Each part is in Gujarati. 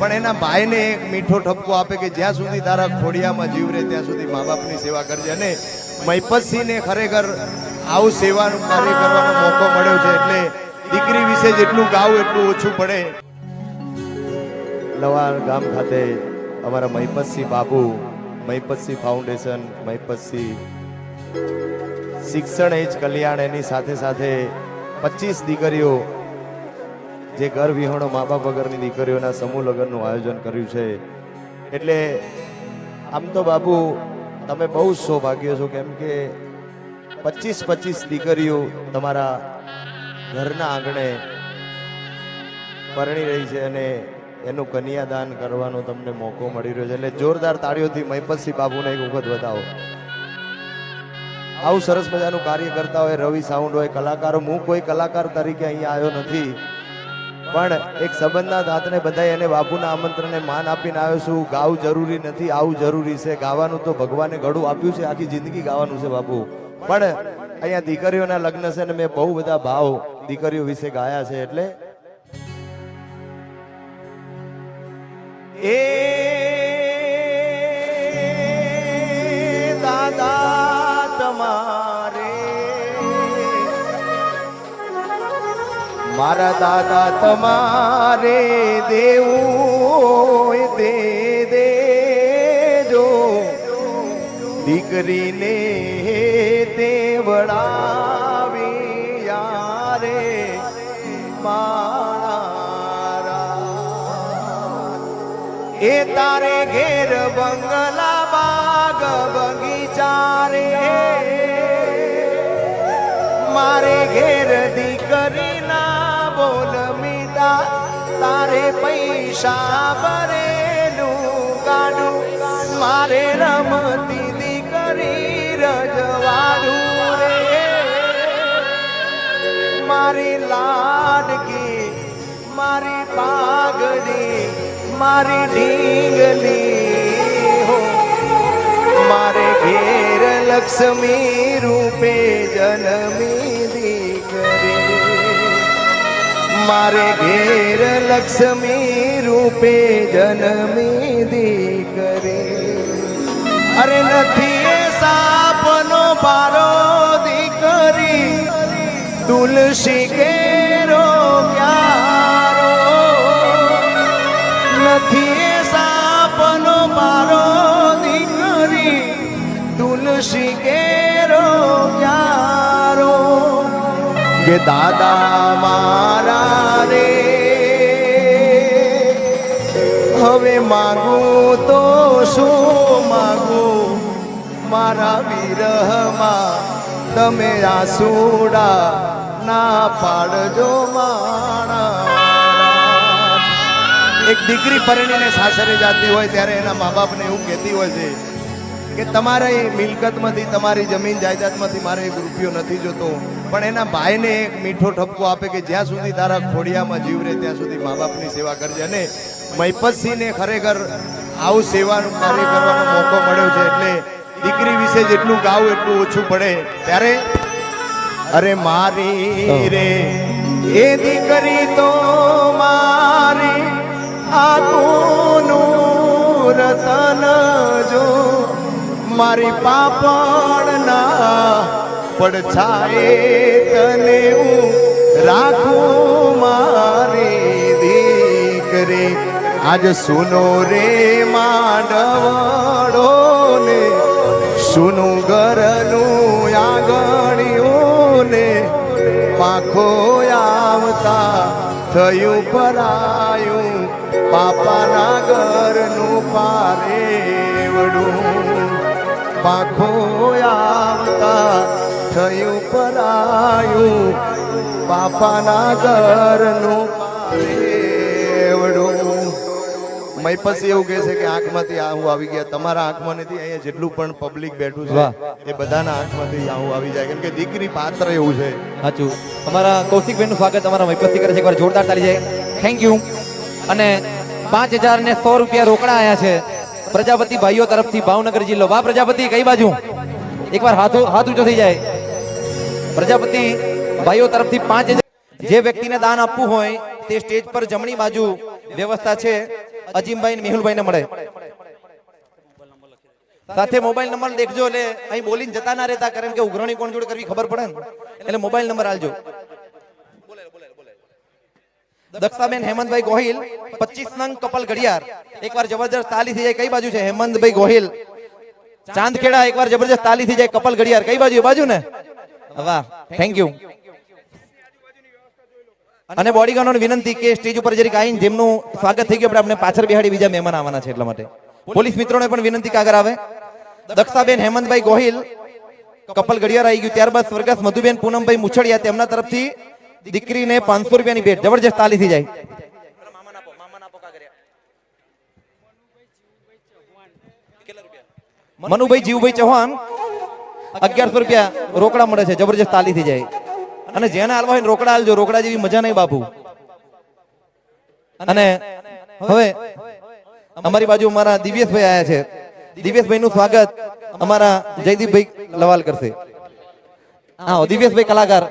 પણ એના ભાઈને એક મીઠો ઠપકો આપે કે જ્યાં સુધી તારા ખોડિયામાં જીવ રહે, ત્યાં સુધી મા બાપની સેવા કરજે. અને મહિપતસિંહને ખરેખર આવું સેવાનું કાર્ય કરવાનો મોકો મળ્યો છે એટલે દીકરી વિશે જેટલું ગાવું એટલું ઓછું પડે. લવાણ ગામ ખાતે અમારા મહિપતસિંહ બાબુ મહિપતસિંહ ફાઉન્ડેશન, મહિપતસિંહ શિક્ષણ એ જ કલ્યાણ એની સાથે સાથે પચીસ દીકરીઓ જે ઘર વિહોણો મા બાપ વગરની દીકરીઓના સમૂહ લગ્નનું આયોજન કર્યું છે. એટલે આમ તો બાપુ, તમે બહુ જ સૌભાગ્ય છો કેમ કે પચીસ પચીસ દીકરીઓ તમારા ઘરના આંગણે પરણી રહી છે અને એનું કન્યાદાન કરવાનો તમને મોકો મળી રહ્યો છે. એટલે જોરદાર તાળીઓથી મહિપતસિંહ બાબુને એક વખત બતાવો. આવું સરસ મજાનું કાર્ય કરતા હોય રવિ સાઉન્ડ હોય, કલાકારો, હું કોઈ કલાકાર તરીકે અહીંયા આવ્યો નથી. પણ એક સંબંધના દાંતને બધાય એને બાપુના આમંત્રણને માન આપીને આવ્યો છું. ગાવું જરૂરી નથી, આવું જરૂરી છે. ગાવાનું તો ભગવાને ઘડું આપ્યું છે, આખી જિંદગી ગાવાનું છે બાપુ. પણ અહીંયા દીકરીઓના લગ્ન છે ને મેં બહુ બધા ભાવ દીકરીઓ વિશે ગાયા છે એટલે. એ મારા દાદા તમારે દેવું દે દેજો. દીકરીને દેવડાવી યારે મારા. એ તારે ઘેર બંગલા બાગ બગીચા રે મારે ઘેર દીકરી પૈસા ભરેલું કાઢું. મારે રમતી દીકરી રજવાડું રે. મારી લાડકી, મારી પાઘડી, મારી ઢીંગલી હો. મારે ઘેર લક્ષ્મી રૂપે જન્મી દીકરી. મારે ઘેર લક્ષ્મી રૂપે જન્મી દીકરી. અરે નથી એ સાપનો પારો દીકરી. તુલસી કેરો ક્યારો નથી એ સાપનો પારો દીકરી. તુલસી કેરો ક્યારો કે દાદા મારા રે હવે માગું તો શું માગું? મારા વિરહમાં તમે આસુડા ના પાડજો માણા એક દીકરી પરણીને સાસરે જાતી હોય ત્યારે એના મા બાપને એવું કહેતી હોય છે કે તમારી મિલકતમાંથી, તમારી જમીન જાયદાદમાંથી મારે એક રૂપિયો નથી જોતો. પણ એના ભાઈને એક મીઠો ઠપકો આપે કે જ્યાં સુધી તારા ખોડિયામાં જીવ રહે, ત્યાં સુધી મા બાપની સેવા કરજે. અને મહિપતસિંહને ખરેખર આવું સેવાનું કાર્ય કરવાનો મોકો મળ્યો છે એટલે દીકરી વિશે જેટલું ગાવું એટલું ઓછું પડે ત્યારે અરે મારી રે એ દીકરી તો મારી આતુનું રતન જો મારી પાપણના પડછાએ તને હું રાખું આજ સુનો રે માંડવડો ને સુનું ઘરનું આંગણિયું ને પાંખો આવતા થયું પરાયું પાપાના ઘરનું પારેવડું. પાખો આવતા થયું પરાયું પાપાના ઘરનું પારેવડું. મહિપતસિંહ એવું કહે છે કે આંખમાંથી આહુ આવી ગયા. તમારા આંખમાં નથી અહીંયા જેટલું પણ પબ્લિક બેઠું છે એ બધાના આંખમાંથી આહુ આવી જાય. કેમ કે દીકરી પાત્ર એવું છે. સાચું. અમારા કૌશિકભાઈ નું સ્વાગત અમારા મહિપતથી કરે છે. એકવાર જોરદાર તાળી જાય થેન્ક યુ અને પાંચ હજાર ને સો રૂપિયા રોકડા આયા છે. પ્રજાપતિ ભાઈઓ તરફથી ભાવનગર જિલ્લો. વાહ પ્રજાપતિ કઈ બાજુ? એકવાર હાથ હાથ ઊંચો થઈ જાય. પ્રજાપતિ ભાઈઓ તરફથી પાંચ હજાર જે વ્યક્તિને દાન આપવું હોય તે સ્ટેજ પર જમણી બાજુ વ્યવસ્થા છે. અજીમભાઈ મેહુલભાઈ ને મળે. સાથે મોબાઈલ નંબર દેખજો એટલે અહીં બોલીને જતા ના રહેતા, કારણ કે ઉઘરણી કોણ જોડે કરવી ખબર પડે ને. એટલે મોબાઈલ નંબર આલજો દક્ષાબેન હેમંતભાઈ ગોહિલ 25 નંગ કપલ ઘડિયાળ. એકવાર જબરજસ્ત તાલી થઈ જાય, કઈ બાજુ છે? હેમંતભાઈ ગોહિલ. ચાંદખેડા એકવાર જબરજસ્ત તાલી થઈ જાય, કપલ ઘડિયાળ. કઈ બાજુ? બાજુ ને? વાહ થેન્ક યુ અને બોડીગાર્ડોને વિનંતી કે સ્ટેજ ઉપર જરીક આવીને જેમનું સ્વાગત થઈ ગયું આપણે આપણે પાછળ બિહાડી બીજા મહેમાન આવવાના છે એટલા માટે. પોલીસ મિત્રોને પણ વિનંતી કે આગળ આવે. દક્ષાબેન હેમંતભાઈ ગોહિલ કપલ ઘડિયાળ આવી ગયું ત્યારબાદ સ્વર્ગસ્થ મધુબેન પૂનમભાઈ મુછડિયા તેમના તરફથી દીકરીને પાંચસો રૂપિયાની ભેટ જબરજસ્ત તાલી થઈ જાય. મનુભાઈ જીવભાઈ ચૌહાણ અગિયારસો રૂપિયા રોકડા મળે છે જબરજસ્ત તાલી થઈ જાય. અને જેને હાલવા હોય રોકડા હાલજો રોકડા જેવી મજા નહીં બાપુ. અને હવે અમારી બાજુ અમારા દિવ્યેશભાઈ આયા છે. દિવ્યેશભાઈ નું સ્વાગત અમારા જયદીપભાઈ લવાલ કરશે. હા દિવ્યેશભાઈ કલાકાર.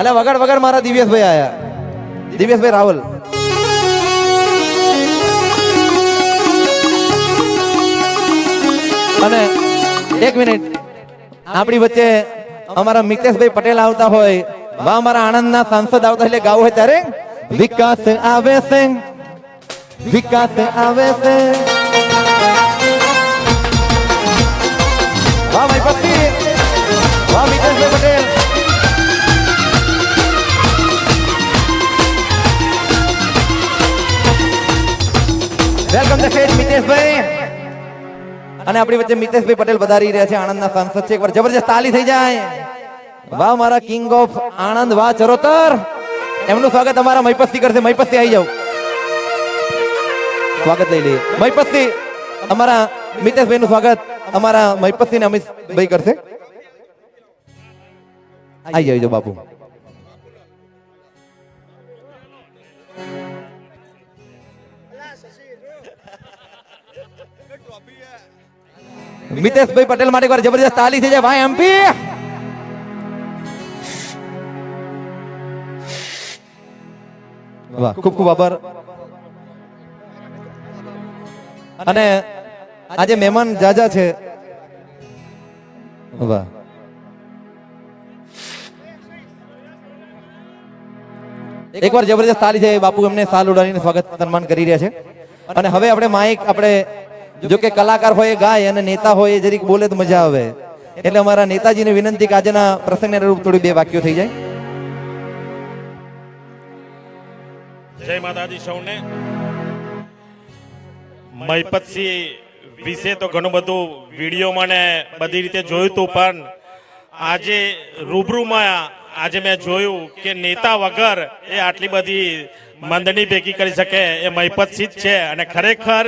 અલે વગર વગર મારા દિવ્યેશભાઈ આયા. દિવ્યેશભાઈ રાવલ. અને એક મિનિટ. આપણી વચ્ચે અમારા મિતેશભાઈ પટેલ આવતા હોય. વા અમારા આણંદના સાંસદ આવતા એટલે ગાવું હોય ત્યારે વિકાસ આવે છે. વિકાસ આવે છે. મિતેશભાઈ અને આપણી વચ્ચે મિતેશભાઈ પટેલ વધારી રહ્યા છે, આણંદના સાંસદ છે. એકવાર જબરજસ્ત તાલી થઈ જાય. વાહ, મારા કિંગ ઓફ આણંદ, વાહ, ચરોતર. એમનું સ્વાગત અમારા મહીપસ્તી કરશે. મહીપસ્તી આવી જાવ સ્વાગત લઈ લઈએ. મહીપસ્તી અમારા મિતેશભાઈ નું સ્વાગત અમારા મહીપસ્તી ને અમિતભાઈ કરશે. આવી જાવ બાપુ. મિતેશભાઈ પટેલ માટે જબરજસ્ત તાલી થઈ જાય. ભાઈ એમપી વાહ ખૂબ ખૂબ આભાર. અને આજે મહેમાન જાજા છે. વાહ. એકવાર જબરજસ્ત તાલી છે, બાપુ એમને સાલ ઉડાડીને સ્વાગત સન્માન કરી રહ્યા છે. અને હવે આપણે માઇક આપણે, જો કે કલાકાર હોય, ગાય અને નેતા હોય જરીક બોલે તો મજા આવે. એટલે અમારા નેતાજીને વિનંતી કે આજના પ્રસંગને રૂપ થોડી બે વાક્યો થઈ જાય. જય માતાજી સૌને. મહિપતસિંહ વિશે તો ઘણું બધું વિડીયોમાં ને બધી રીતે જોયું હતું પણ આજે રૂબરૂમાં આજે મેં જોયું કે નેતા વગર એ આટલી બધી મંદની ભેગી કરી શકે એ મહિપતસિંહ જ છે. અને ખરેખર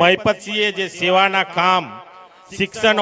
મહિપતસિંહે જે સેવાના કામ, શિક્ષણ